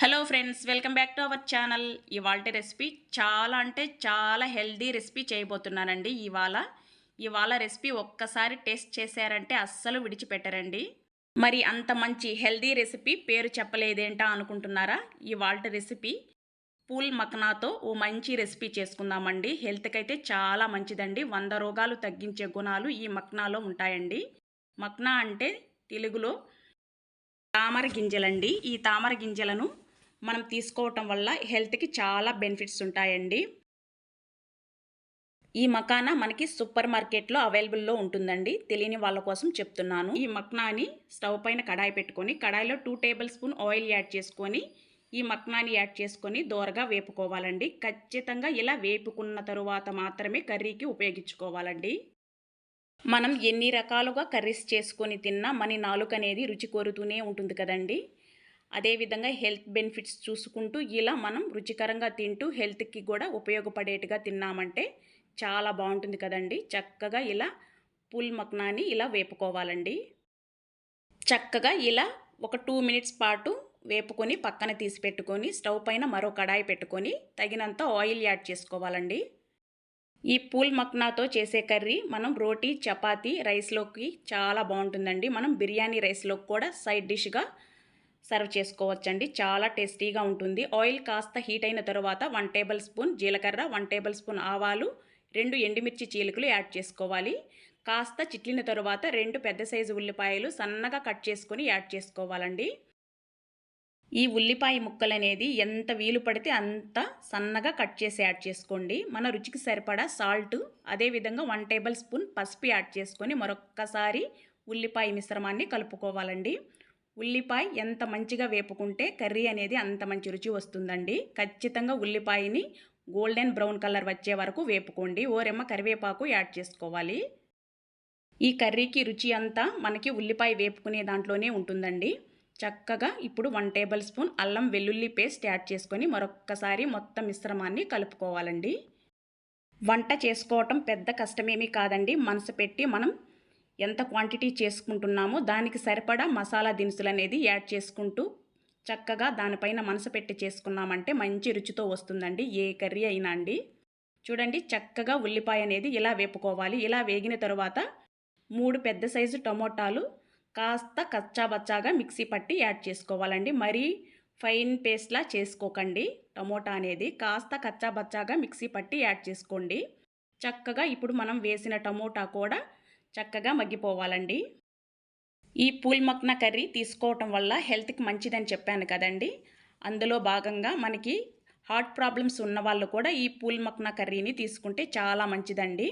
Hello friends welcome back to our channel ఇవాళ recipe చాలా అంటే చాలా హెల్దీ రెసిపీ చేయబోతున్నానండి. ఇవాళ ఇవాళ రెసిపీ ఒక్కసారి టేస్ట్ చేశారంటే అస్సలు విడిచిపెట్టరండి. మరి అంత మంచి హెల్దీ రెసిపీ పేరు చెప్పలేదేంటా అనుకుంటున్నారా? ఇవాళ రెసిపీ పూల్ మక్నాతో ఓ మంచి రెసిపీ చేసుకుందామండి. హెల్త్కి అయితే చాలా మంచిదండి. వంద రోగాలు తగ్గించే గుణాలు ఈ మక్నాలో ఉంటాయండి. మక్నా అంటే తెలుగులో తామర గింజలండి. ఈ తామర గింజలను మనం తీసుకోవటం వల్ల హెల్త్కి చాలా బెనిఫిట్స్ ఉంటాయండి. ఈ మకానా మనకి సూపర్ మార్కెట్లో అవైలబుల్లో ఉంటుందండి. తెలియని వాళ్ళ కోసం చెప్తున్నాను. ఈ మక్నాని స్టవ్ పైన కడాయి పెట్టుకొని కడాయిలో two tablespoon oil add చేసుకొని ఈ మక్నాని యాడ్ చేసుకొని దోరగా వేపుకోవాలండి. ఖచ్చితంగా ఇలా వేపుకున్న తరువాత మాత్రమే కర్రీకి ఉపయోగించుకోవాలండి. మనం ఎన్ని రకాలుగా కర్రీస్ చేసుకొని తిన్నా మన నాలుక అనేది రుచి కోరుతూనే ఉంటుంది కదండి. అదేవిధంగా హెల్త్ బెనిఫిట్స్ చూసుకుంటూ ఇలా మనం రుచికరంగా తింటూ హెల్త్కి కూడా ఉపయోగపడేట్టుగా తిన్నామంటే చాలా బాగుంటుంది కదండి. చక్కగా ఇలా పుల్ మక్నాన్ని ఇలా వేపుకోవాలండి. చక్కగా ఇలా ఒక టూ మినిట్స్ పాటు వేపుకొని పక్కన తీసి పెట్టుకొని స్టవ్ పైన మరో కడాయి పెట్టుకొని తగినంత ఆయిల్ యాడ్ చేసుకోవాలండి. ఈ పూల్ మక్నాతో చేసే కర్రీ మనం రోటీ చపాతీ రైస్లోకి చాలా బాగుంటుందండి. మనం బిర్యానీ రైస్లోకి కూడా సైడ్ డిష్గా సర్వ్ చేసుకోవచ్చండి. చాలా టేస్టీగా ఉంటుంది. ఆయిల్ కాస్త హీట్ అయిన తర్వాత వన్ టేబుల్ స్పూన్ జీలకర్ర వన్ టేబుల్ స్పూన్ ఆవాలు రెండు ఎండుమిర్చి చీలికలు యాడ్ చేసుకోవాలి. కాస్త చిట్లిన తరువాత రెండు పెద్ద సైజు ఉల్లిపాయలు సన్నగా కట్ చేసుకొని యాడ్ చేసుకోవాలండి. ఈ ఉల్లిపాయ ముక్కలు అనేది ఎంత వీలు పడితే అంత సన్నగా కట్ చేసి యాడ్ చేసుకోండి. మన రుచికి సరిపడా సాల్ట్ అదేవిధంగా వన్ టేబుల్ స్పూన్ పసుపు యాడ్ చేసుకొని మరొక్కసారి ఉల్లిపాయ మిశ్రమాన్ని కలుపుకోవాలండి. ఉల్లిపాయ ఎంత మంచిగా వేపుకుంటే కర్రీ అనేది అంత మంచి రుచి వస్తుందండి. ఖచ్చితంగా ఉల్లిపాయని గోల్డెన్ బ్రౌన్ కలర్ వచ్చే వరకు వేపుకోండి. ఓరెమ్మ కరివేపాకు యాడ్ చేసుకోవాలి. ఈ కర్రీకి రుచి అంతా మనకి ఉల్లిపాయ వేపుకునే దాంట్లోనే ఉంటుందండి. చక్కగా ఇప్పుడు వన్ టేబుల్ స్పూన్ అల్లం వెల్లుల్లి పేస్ట్ యాడ్ చేసుకొని మరొక్కసారి మొత్తం మిశ్రమాన్ని కలుపుకోవాలండి. వంట చేసుకోవటం పెద్ద కష్టమేమీ కాదండి. మనసు పెట్టి మనం ఎంత క్వాంటిటీ చేసుకుంటున్నామో దానికి సరిపడా మసాలా దినుసులు అనేది యాడ్ చేసుకుంటూ చక్కగా దానిపైన మనసు పెట్టి చేసుకున్నామంటే మంచి రుచితో వస్తుందండి. ఏ కర్రీ అయినా అండి. చూడండి చక్కగా ఉల్లిపాయ అనేది ఇలా వేపుకోవాలి. ఇలా వేగిన తరువాత మూడు పెద్ద సైజు టమోటాలు కాస్త కచ్చాబచ్చాగా మిక్సీ పట్టి యాడ్ చేసుకోవాలండి. మరీ ఫైన్ పేస్ట్లా చేసుకోకండి టమోటా అనేది. కాస్త కచ్చాబచ్చాగా మిక్సీ పట్టి యాడ్ చేసుకోండి. చక్కగా ఇప్పుడు మనం వేసిన టమోటా కూడా చక్కగా మగ్గిపోవాలండి. ఈ పూల్మక్న కర్రీ తీసుకోవటం వల్ల హెల్త్కి మంచిదని చెప్పాను కదండి. అందులో భాగంగా మనకి హార్ట్ ప్రాబ్లమ్స్ ఉన్న వాళ్ళు కూడా ఈ పూల్మక్న కర్రీని తీసుకుంటే చాలా మంచిదండి.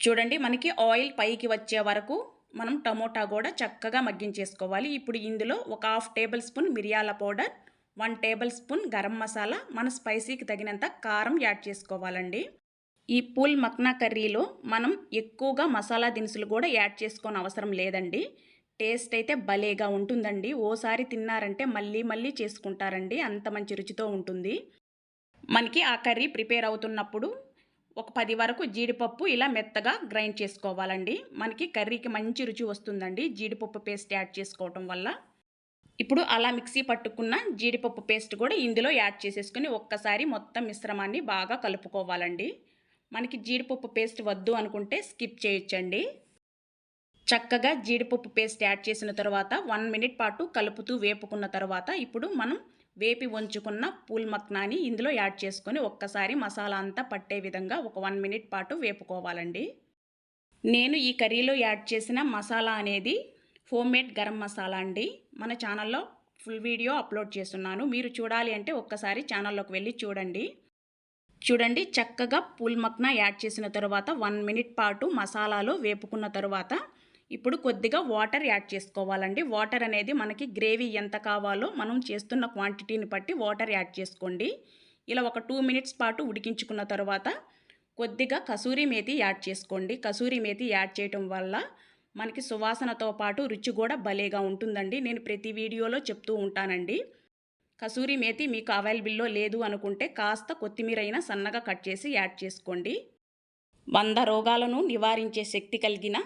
చూడండి మనకి ఆయిల్ పైకి వచ్చే వరకు మనం టమోటా కూడా చక్కగా మగ్గించేసుకోవాలి. ఇప్పుడు ఇందులో ఒక హాఫ్ టేబుల్ స్పూన్ మిరియాల powder one tablespoon garam masala మన స్పైసీకి తగినంత కారం యాడ్ చేసుకోవాలండి. ఈ పూల్ మక్నా కర్రీలో మనం ఎక్కువగా మసాలా దినుసులు కూడా యాడ్ చేసుకోని అవసరం లేదండి. టేస్ట్ అయితే భలేగా ఉంటుందండి. ఓసారి తిన్నారంటే మళ్ళీ మళ్ళీ చేసుకుంటారండి. అంత మంచి రుచితో ఉంటుంది. మనకి ఆ కర్రీ ప్రిపేర్ అవుతున్నప్పుడు ఒక పది వరకు జీడిపప్పు ఇలా మెత్తగా గ్రైండ్ చేసుకోవాలండి. మనకి కర్రీకి మంచి రుచి వస్తుందండి జీడిపప్పు పేస్ట్ యాడ్ చేసుకోవటం వల్ల. ఇప్పుడు అలా మిక్సీ పట్టుకున్న జీడిపప్పు పేస్ట్ కూడా ఇందులో యాడ్ చేసేసుకుని ఒక్కసారి మొత్తం మిశ్రమాన్ని బాగా కలుపుకోవాలండి. మనకి జీడిపప్పు పేస్ట్ వద్దు అనుకుంటే స్కిప్ చేయొచ్చండి. చక్కగా జీడిపప్పు పేస్ట్ యాడ్ చేసిన తర్వాత వన్ మినిట్ పాటు కలుపుతూ వేపుకున్న తర్వాత ఇప్పుడు మనం వేపి ఉంచుకున్న పూల్ మక్నాని ఇందులో యాడ్ చేసుకొని ఒక్కసారి మసాలా అంతా పట్టే విధంగా ఒక వన్ మినిట్ పాటు వేపుకోవాలండి. నేను ఈ కర్రీలో యాడ్ చేసిన మసాలా అనేది హోమ్మేడ్ గరం మసాలా అండి. మన ఛానల్లో ఫుల్ వీడియో అప్లోడ్ చేస్తున్నాను. మీరు చూడాలి అంటే ఒక్కసారి ఛానల్లోకి వెళ్ళి చూడండి. చూడండి చక్కగా పూల్ మక్నా యాడ్ చేసిన తర్వాత వన్ మినిట్ పాటు మసాలాలో వేపుకున్న తర్వాత ఇప్పుడు కొద్దిగా వాటర్ యాడ్ చేసుకోవాలండి. వాటర్ అనేది మనకి గ్రేవీ ఎంత కావాలో మనం చేస్తున్న క్వాంటిటీని బట్టి వాటర్ యాడ్ చేసుకోండి. ఇలా ఒక టూ మినిట్స్ పాటు ఉడికించుకున్న తర్వాత కొద్దిగా కసూరి మేతి యాడ్ చేసుకోండి. కసూరి మేతి యాడ్ చేయటం వల్ల మనకి సువాసనతో పాటు రుచి కూడా భలేగా ఉంటుందండి. నేను ప్రతి వీడియోలో చెప్తూ ఉంటానండి. కసూరి మేతి మీకు అవైలబుల్లో లేదు అనుకుంటే కాస్త కొత్తిమీర అయినా సన్నగా కట్ చేసి యాడ్ చేసుకోండి. వంద రోగాలను నివారించే శక్తి కలిగిన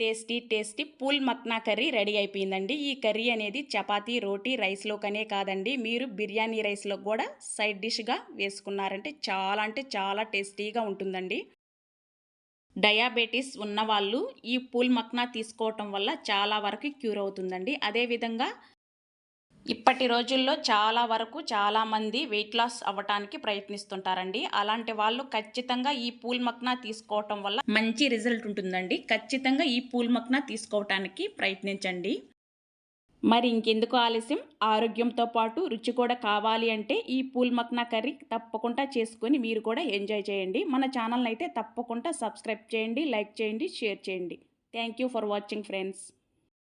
tasty tasty phool makhana curry ready అయిపోయిందండి. ఈ కర్రీ అనేది చపాతీ రోటీ రైస్లోకనే కాదండి. మీరు బిర్యానీ రైస్లో కూడా సైడ్ డిష్గా వేసుకున్నారంటే చాలా అంటే చాలా టేస్టీగా ఉంటుందండి. డయాబెటీస్ ఉన్నవాళ్ళు ఈ పూల్ మక్నా తీసుకోవటం వల్ల చాలా వరకు క్యూర్ అవుతుందండి. అదేవిధంగా ఇప్పటి రోజుల్లో చాలా వరకు చాలామంది వెయిట్ లాస్ అవ్వటానికి ప్రయత్నిస్తుంటారండి. అలాంటి వాళ్ళు ఖచ్చితంగా ఈ పూల్ మక్నా తీసుకోవటం వల్ల మంచి రిజల్ట్ ఉంటుందండి. ఖచ్చితంగా ఈ పూల్ మక్నా తీసుకోవటానికి ప్రయత్నించండి. మరి ఇంకెందుకు ఆలస్యం? ఆరోగ్యంతో పాటు రుచి కూడా కావాలి అంటే ఈ పూల్ మక్నా కర్రీ తప్పకుండా చేసుకొని మీరు కూడా ఎంజాయ్ చేయండి. మన ఛానల్ని అయితే తప్పకుండా సబ్స్క్రైబ్ చేయండి లైక్ చేయండి షేర్ చేయండి. Thank you for watching friends